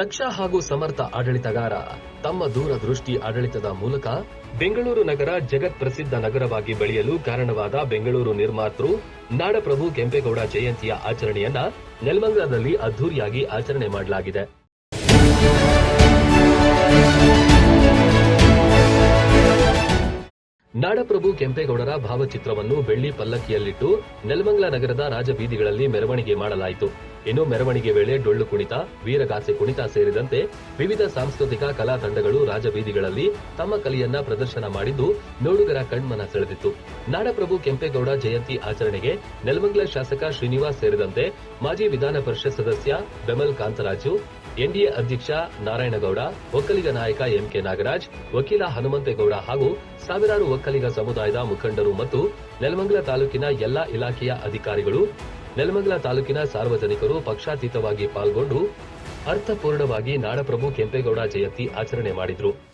ದಕ್ಷ ಹಾಗೂ ಸಮರ್ಥ ಆಡಳಿತಗಾರ. ತಮ್ಮ ದೂರದೃಷ್ಟಿ ಆಡಳಿತದ ಮೂಲಕ ಬೆಂಗಳೂರು ನಗರ ಜಗತ್ ಪ್ರಸಿದ್ಧ ನಗರವಾಗಿ ಬೆಳೆಯಲು ಕಾರಣವಾದ ಬೆಂಗಳೂರು ನಿರ್ಮಾತೃ ನಾಡಪ್ರಭು ಕೆಂಪೇಗೌಡ ಜಯಂತಿಯ ಆಚರಣೆಯನ್ನ ನೆಲಮಂಗಲದಲ್ಲಿ ಅದ್ದೂರಿಯಾಗಿ ಆಚರಣೆ ಮಾಡಲಾಗಿದೆ. ನಾಡಪ್ರಭು ಕೆಂಪೇಗೌಡರ ಭಾವಚಿತ್ರವನ್ನು ಬೆಳ್ಳಿ ಪಲ್ಲಕ್ಕಿಯಲ್ಲಿಟ್ಟು ನೆಲಮಂಗಲ ನಗರದ ರಾಜಬೀದಿಗಳಲ್ಲಿ ಮೆರವಣಿಗೆ ಮಾಡಲಾಯಿತು. ಇನ್ನು ಮೆರವಣಿಗೆ ವೇಳೆ ಡೊಳ್ಳು ಕುಣಿತ ವೀರಗಾಸೆ ಕುಣಿತ ಸೇರಿದಂತೆ ವಿವಿಧ ಸಾಂಸ್ಕೃತಿಕ ಕಲಾ ತಂಡಗಳು ರಾಜಬೀದಿಗಳಲ್ಲಿ ತಮ್ಮ ಕಲೆಯನ್ನ ಪ್ರದರ್ಶನ ಮಾಡಿದ್ದು ನೋಡುಗರ ಕಣ್ಮನ ಸೆಳೆದಿತ್ತು. ನಾಡಪ್ರಭು ಕೆಂಪೇಗೌಡ ಜಯಂತಿ ಆಚರಣೆಗೆ ನೆಲಮಂಗಲ ಶಾಸಕ ಶ್ರೀನಿವಾಸ್ ಸೇರಿದಂತೆ ಮಾಜಿ ವಿಧಾನ ಪರಿಷತ್ ಸದಸ್ಯ ಬೆಮಲ್ ಕಾಂತರಾಜು ಎನ್ಡಿಎ ಅಧ್ಯಕ್ಷ ನಾರಾಯಣಗೌಡ, ಒಕ್ಕಲಿಗ ನಾಯಕ ಎಂಕೆ ನಾಗರಾಜ್, ವಕೀಲ ಹನುಮಂತೇಗೌಡ ಹಾಗೂ ಸಾವಿರಾರು ಒಕ್ಕಲಿಗ ಸಮುದಾಯದ ಮುಖಂಡರು ಮತ್ತು ನೆಲಮಂಗಲ ತಾಲೂಕಿನ ಎಲ್ಲಾ ಇಲಾಖೆಯ ಅಧಿಕಾರಿಗಳು, ನೆಲಮಂಗಲ ತಾಲೂಕಿನ ಸಾರ್ವಜನಿಕರು ಪಕ್ಷಾತೀತವಾಗಿ ಪಾಲ್ಗೊಂಡು ಅರ್ಥಪೂರ್ಣವಾಗಿ ನಾಡಪ್ರಭು ಕೆಂಪೇಗೌಡ ಜಯಂತಿ ಆಚರಣೆ ಮಾಡಿದ್ರು.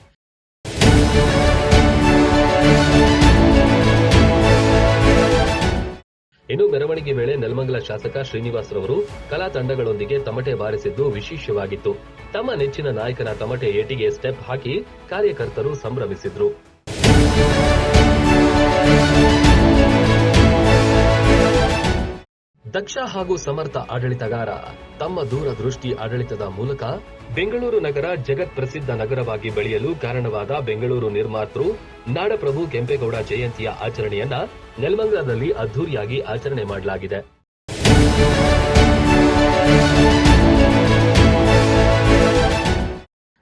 ಇನ್ನು ಮೆರವಣಿಗೆ ವೇಳೆ ನೆಲಮಂಗಲ ಶಾಸಕ ಶ್ರೀನಿವಾಸ್ ರವರು ಕಲಾ ತಂಡಗಳೊಂದಿಗೆ ತಮಟೆ ಬಾರಿಸಿದ್ದು ವಿಶೇಷವಾಗಿತ್ತು. ತಮ್ಮ ನೆಚ್ಚಿನ ನಾಯಕನ ತಮಟೆ ಏಟಿಗೆ ಸ್ಟೆಪ್ ಹಾಕಿ ಕಾರ್ಯಕರ್ತರು ಸಂಭ್ರಮಿಸಿದ್ರು. ದಕ್ಷ ಹಾಗೂ ಸಮರ್ಥ ಆಡಳಿತಗಾರ ತಮ್ಮ ದೂರದೃಷ್ಟಿ ಆಡಳಿತದ ಮೂಲಕ ಬೆಂಗಳೂರು ನಗರ ಜಗತ್ ಪ್ರಸಿದ್ಧ ನಗರವಾಗಿ ಬೆಳೆಯಲು ಕಾರಣವಾದ ಬೆಂಗಳೂರು ನಿರ್ಮಾತೃ ನಾಡಪ್ರಭು ಕೆಂಪೇಗೌಡ ಜಯಂತಿಯ ಆಚರಣೆಯನ್ನ ನೆಲಮಂಗಲದಲ್ಲಿ ಅದ್ದೂರಿಯಾಗಿ ಆಚರಣೆ ಮಾಡಲಾಗಿದೆ.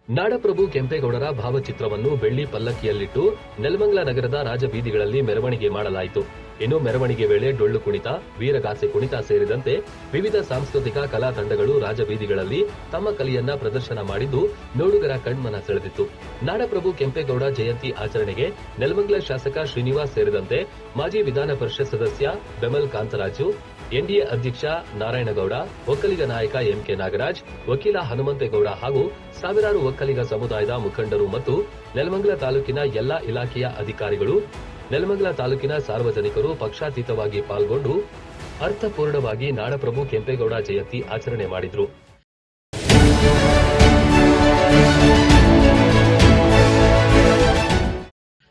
ನಾಡಪ್ರಭು ಕೆಂಪೇಗೌಡರ ಭಾವಚಿತ್ರವನ್ನು ಬೆಳ್ಳಿ ಪಲ್ಲಕ್ಕಿಯಲ್ಲಿಟ್ಟು ನೆಲಮಂಗಲ ನಗರದ ರಾಜಬೀದಿಗಳಲ್ಲಿ ಮೆರವಣಿಗೆ ಮಾಡಲಾಯಿತು. ಇನ್ನು ಮೆರವಣಿಗೆ ವೇಳೆ ಡೊಳ್ಳು ಕುಣಿತ ವೀರಗಾಸೆ ಕುಣಿತ ಸೇರಿದಂತೆ ವಿವಿಧ ಸಾಂಸ್ಕೃತಿಕ ಕಲಾ ತಂಡಗಳು ರಾಜಬೀದಿಗಳಲ್ಲಿ ತಮ್ಮ ಕಲೆಯನ್ನ ಪ್ರದರ್ಶನ ಮಾಡಿದ್ದು ನೋಡುಗರ ಕಣ್ಮನ ಸೆಳೆದಿತ್ತು. ನಾಡಪ್ರಭು ಕೆಂಪೇಗೌಡ ಜಯಂತಿ ಆಚರಣೆಗೆ ನೆಲಮಂಗಲ ಶಾಸಕ ಶ್ರೀನಿವಾಸ್ ಸೇರಿದಂತೆ ಮಾಜಿ ವಿಧಾನ ಪರಿಷತ್ ಸದಸ್ಯ ಬೆಮಲ್ ಕಾಂತರಾಜು, ಎನ್ಡಿಎ ಅಧ್ಯಕ್ಷ ನಾರಾಯಣಗೌಡ, ಒಕ್ಕಲಿಗ ನಾಯಕ ಎಂಕೆ ನಾಗರಾಜ್, ವಕೀಲ ಹನುಮಂತೇಗೌಡ ಹಾಗೂ ಸಾವಿರಾರು ಒಕ್ಕಲಿಗ ಸಮುದಾಯದ ಮುಖಂಡರು ಮತ್ತು ನೆಲಮಂಗಲ ತಾಲೂಕಿನ ಎಲ್ಲಾ ಇಲಾಖೆಯ ಅಧಿಕಾರಿಗಳು ನೆಲಮಂಗಲ ತಾಲೂಕಿನ ಸಾರ್ವಜನಿಕರು ಪಕ್ಷಾತೀತವಾಗಿ ಪಾಲ್ಗೊಂಡು ಅರ್ಥಪೂರ್ಣವಾಗಿ ನಾಡಪ್ರಭು ಕೆಂಪೇಗೌಡ ಜಯಂತಿ ಆಚರಣೆ ಮಾಡಿದರು.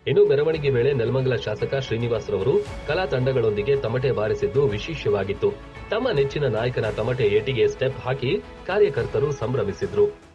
ಇನ್ನು ಮೆರವಣಿಗೆ ವೇಳೆ ನೆಲಮಂಗಲ ಶಾಸಕ ಶ್ರೀನಿವಾಸ್ ರವರು ಕಲಾ ತಂಡಗಳೊಂದಿಗೆ ತಮಟೆ ಬಾರಿಸಿದ್ದು ವಿಶೇಷವಾಗಿತ್ತು. ತಮ್ಮ ನೆಚ್ಚಿನ ನಾಯಕನ ತಮಟೆ ಏಟಿಗೆ ಸ್ಟೆಪ್ ಹಾಕಿ ಕಾರ್ಯಕರ್ತರು ಸಂಭ್ರಮಿಸಿದ್ರು.